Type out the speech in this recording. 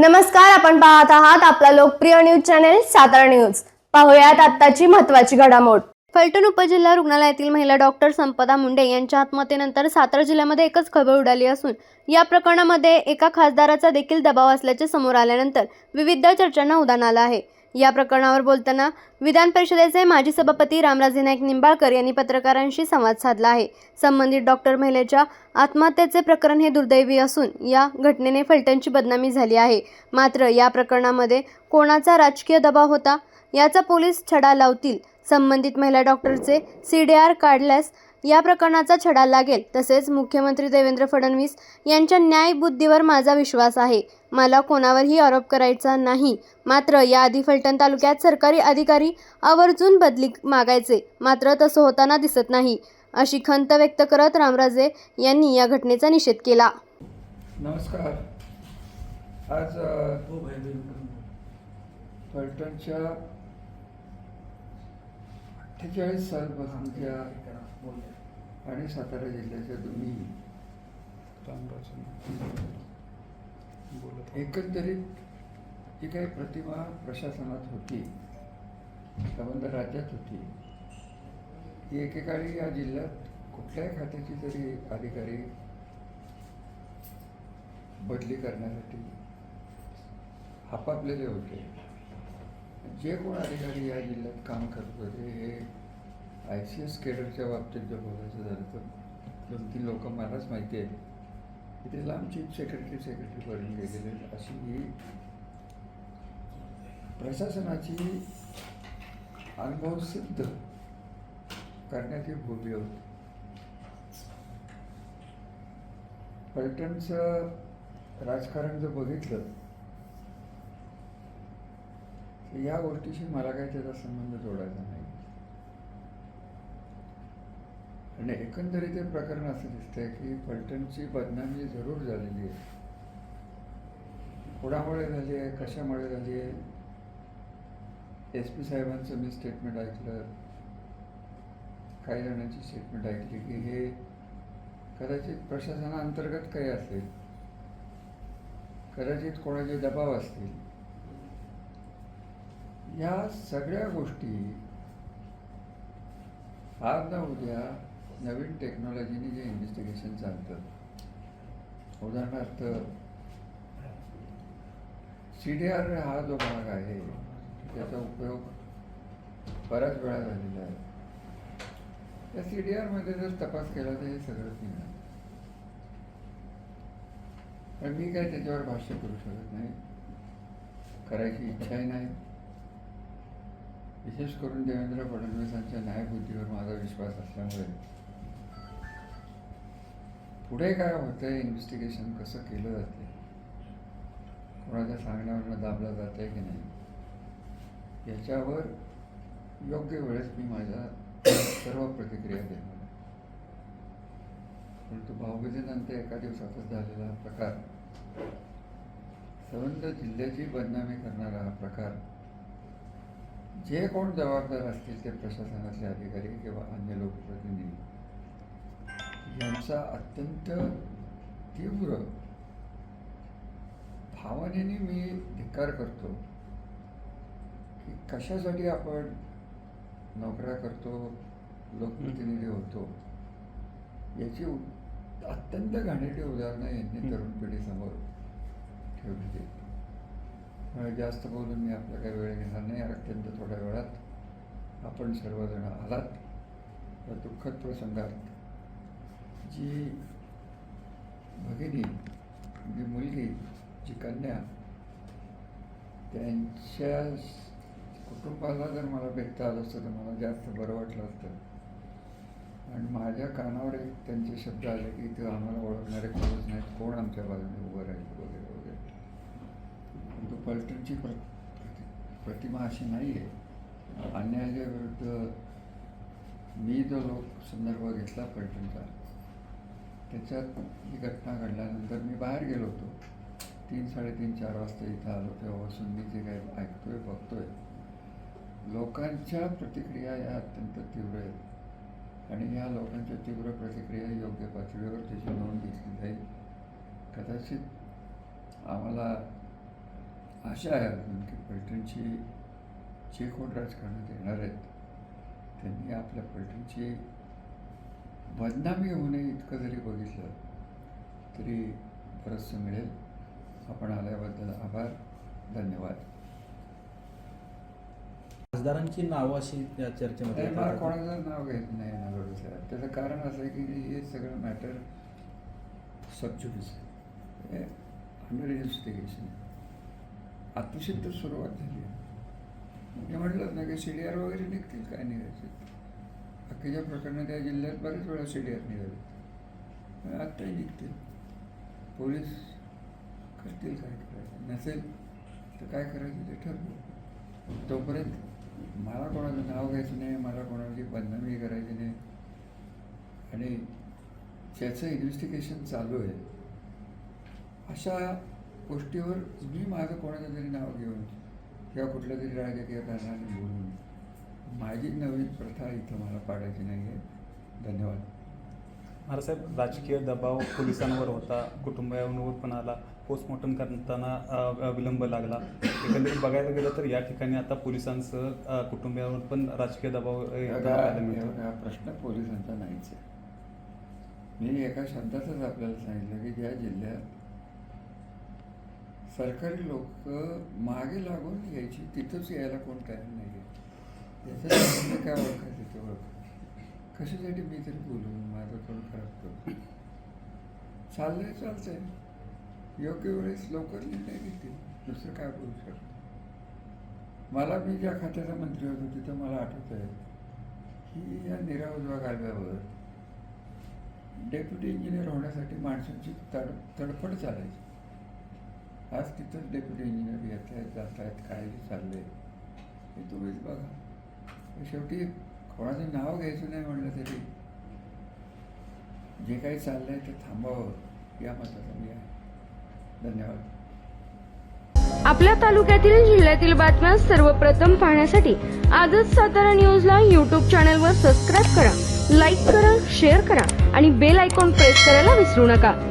नमस्कार आपण पाहत आहात आपला लोकप्रिय न्यूज चॅनेल सातारा न्यूज. पाहुयात आत्ताची महत्वाची घडामोड. फलटण उपजिल्हा रुग्णालयातील महिला डॉक्टर संपदा मुंडे यांच्या आत्महत्येनंतर सातारा जिल्ह्यामध्ये एकच खळबळ उडाली असून या प्रकरणामध्ये एका खासदाराचा देखील दबाव असल्याचे समोर आल्यानंतर विविध चर्चांना उदाहरण आलं आहे. या प्रकरणावर बोलताना विधान परिषदेचे माजी सभापती रामराजे नाईक निंबाळकर यांनी पत्रकारांशी संवाद साधला आहे. संबंधित डॉक्टर महिलेच्या आत्महत्येचे प्रकरण हे दुर्दैवी असून या घटनेने फलटणची बदनामी झाली आहे. मात्र या प्रकरणामध्ये कोणाचा राजकीय दबाव होता? याचा पोलीस छडा लावतील. संबंधित महिला डॉक्टरचे सी डी आर काढल्यास या प्रकरणाचा छडा लागेल. तसेच मुख्यमंत्री देवेंद्र फडणवीस यांच्या न्यायबुद्धीवर माझा विश्वास आहे. मला कोणावरही आरोप करायचा नाही. मात्र याआधी फलटण तालुक्यात सरकारी अधिकारी आवर्जून बदली मागायचे. मात्र तसं होताना दिसत नाही. अशी खंत व्यक्त करत रामराजे यांनी या घटनेचा निषेध केला. नमस्कार. आज फलटणच्या अठ्ठेचाळीस सालपासूनच्या आणि सातारा जिल्ह्याच्या दोन्ही एकंदरीत जी काही प्रतिमा प्रशासनात होती संबंध राज्यात होती ती एकेकाळी या जिल्ह्यात कुठल्याही खात्याची जरी अधिकारी बदली करण्यासाठी हापापलेले होते. जे कोण अधिकारी या जिल्ह्यात काम करत होते हे आय सी एस केडरच्या बाबतीत जर बोलायचं झालं तर दोन तीन लोक मलाच माहिती आहे की ते लांब चीफ सेक्रेटरी सेक्रेटरीपर्यंत गेलेले आहेत. अशी ही प्रशासनाची अनुभव सिद्ध करण्याची भूमी होती. पर्यटनचं राजकारण जर बघितलं तर या गोष्टीशी मला काही त्याचा संबंध जोडायचा नाही. आणि एकंदरीत हे प्रकरण असं दिसतंय की फलटणची बदनामी जरूर झालेली आहे. कोणामुळे झाली आहे? कशामुळे झाली आहे? एस पी साहेबांचं मी स्टेटमेंट ऐकलं. काही जणांची स्टेटमेंट ऐकली की हे कदाचित प्रशासनाअंतर्गत काही असेल. कदाचित कोणाचे दबाव असतील. या सगळ्या गोष्टी आज ना उद्या नवीन टेक्नॉलॉजीने जे इन्व्हेस्टिगेशन चालतं. उदाहरणार्थ सी डी आर हा जो भाग आहे त्याचा उपयोग बऱ्याच वेळा झालेला आहे. त्या सी डी आरमध्ये जर तपास केला तर हे सगळंच निघणार. पण मी काय त्याच्यावर भाष्य करू शकत नाही. करायची इच्छाही नाही. विशेष करून देवेंद्र फडणवीसांच्या न्यायबुद्धीवर माझा विश्वास असल्यामुळे. पुढे काय होतंय? इन्व्हेस्टिगेशन कसं केलं जाते कोणाच्या सांगण्यावरनं दाबलं जात आहे की नाही? याच्यावर योग्य वेळेस मी माझ्या सर्व प्रतिक्रिया देणार परंतु भाऊबीजेनंतर एका दिवसातच झालेला हा प्रकार संबंध जिल्ह्याची बदनामी करणारा हा प्रकार जे कोण जबाबदार असतील ते प्रशासनातले अधिकारी किंवा अन्य लोकप्रतिनिधी यांचा अत्यंत तीव्र भावनेने मी धिक्कार करतो की कशासाठी आपण नोकऱ्या करतो लोकप्रतिनिधी होतो याची उ- अत्यंत घाणेरडी उदाहरणं यांनी तरुण पिढीसमोर ठेवली त्यामुळे जास्त बोलून मी आपला काही वेळ घेणार नाही. अत्यंत थोड्या वेळात आपण सर्वजण आलात. या दुःखद प्रसंगात जी भगिनी जी मुलगी जी कन्या त्यांच्या कुटुंबाला जर मला भेटता आलं असतं तर मला जास्त बरं वाटलं असतं. आणि माझ्या कानावर एक त्यांचे शब्द आले की ते आम्हाला ओळखणारे कोणच नाहीत. कोण आमच्या बाजूने उभं राहील वगैरे वगैरे. परंतु पलटणची प्र प्रतिमा अशी नाही आहे अन्यायाच्या विरुद्ध मी जो लोक संदर्भ घेतला पलटणचा त्याच्यात ही घटना घडल्यानंतर मी बाहेर गेलो होतो. तीन साडेतीन चार वाजता इथं आलो तेव्हापासून मी जे काही ऐकतोय बघतोय. लोकांच्या प्रतिक्रिया या अत्यंत तीव्र आहेत. आणि या लोकांच्या तीव्र प्रतिक्रिया योग्य पातळीवर त्याची नोंद घेतली जाईल. कदाचित आम्हाला आशा आहे अजून की पैठणची जे कोण राजकारणात येणार आहेत त्यांनी आपल्या पैठणची बदनामी होऊ नये इतकं जरी बघितलं तरी बरंचसं मिळेल. आपण आल्याबद्दल आभार. धन्यवाद. खासदारांची नावं अशी या चर्चेमध्ये नाही, मला. कोणाचं नाव घेत नाही साहेब त्याचं कारण असं आहे की हे सगळं मॅटर सबज्युडिस आहे अंडर इन्व्हेस्टिगेशन अतिशय तर सुरुवात झाली. आहे मी म्हटलंच ना की सी डी आर वगैरे निघतील काय निघायचे. बाकीच्या प्रकरणात या जिल्ह्यात बरेच वेळा सी डी आर निघाले आत्ताही निघतील पोलीस करतील काय करायचं? नसेल तर काय करायचं ते ठरवू. तोपर्यंत मला कोणाचं नाव घ्यायचं नाही मला कोणाची बदनामी करायची नाही. आणि ज्याचं इन्व्हेस्टिगेशन चालू आहे अशा गोष्टीवर मी माझं कोणाचं तरी नाव घेऊन किंवा कुठल्या तरी राजकीय कारणाने बोलून माझी नवीन प्रथा इथं मला पाडायची नाही आहे. धन्यवाद. महाराजसाहेब राजकीय दबाव पोलिसांवर होता कुटुंबियांवर पण आला पोस्टमॉर्टम करताना विलंब लागला. एकंदरीत बघायला गेलं तर या ठिकाणी आता पोलिसांसह कुटुंबियांवर पण राजकीय दबाव हा प्रश्न पोलिसांचा नाहीच आहे. मी एका शब्दातच आपल्याला सांगितलं की ज्या जिल्ह्यात सरकारी लोक मागे लागून यायची तिथंच यायला कोण तयार नाही आहे याचं काय ओळखायचं ते ओळख कशासाठी मी तरी बोलू? माझं तोंड खराब करू. चाललंय चालतंय. योग्य वेळेस लवकर निर्णय घेतील. दुसरं काय बोलू शकतो? मला मी ज्या खात्याचा मंत्री होतो तिथं मला आठवत आहे की या निराउजवा कालव्यावर डेप्युटी इंजिनियर होण्यासाठी माणसांची तड तडफड चालायची. आज तिथंच डेप्युटी इंजिनियर येत आहेत जात आहेत काय चाललं चाललंय हे तुम्हीच बघा. शेवटी कोणाचं नाव घ्यायचं नाही म्हणलं तरी जे काही चाललंय ते थांबावं या मताचा मी आहे. धन्यवाद. आपल्या तालुक्यातील जिल्ह्यातील बातम्या सर्वप्रथम पाहण्यासाठी आजच सातारा न्यूजला यूट्यूब चॅनलवर सबस्क्राईब करा लाईक करा शेअर करा आणि बेल आयकॉन प्रेस करायला विसरू नका.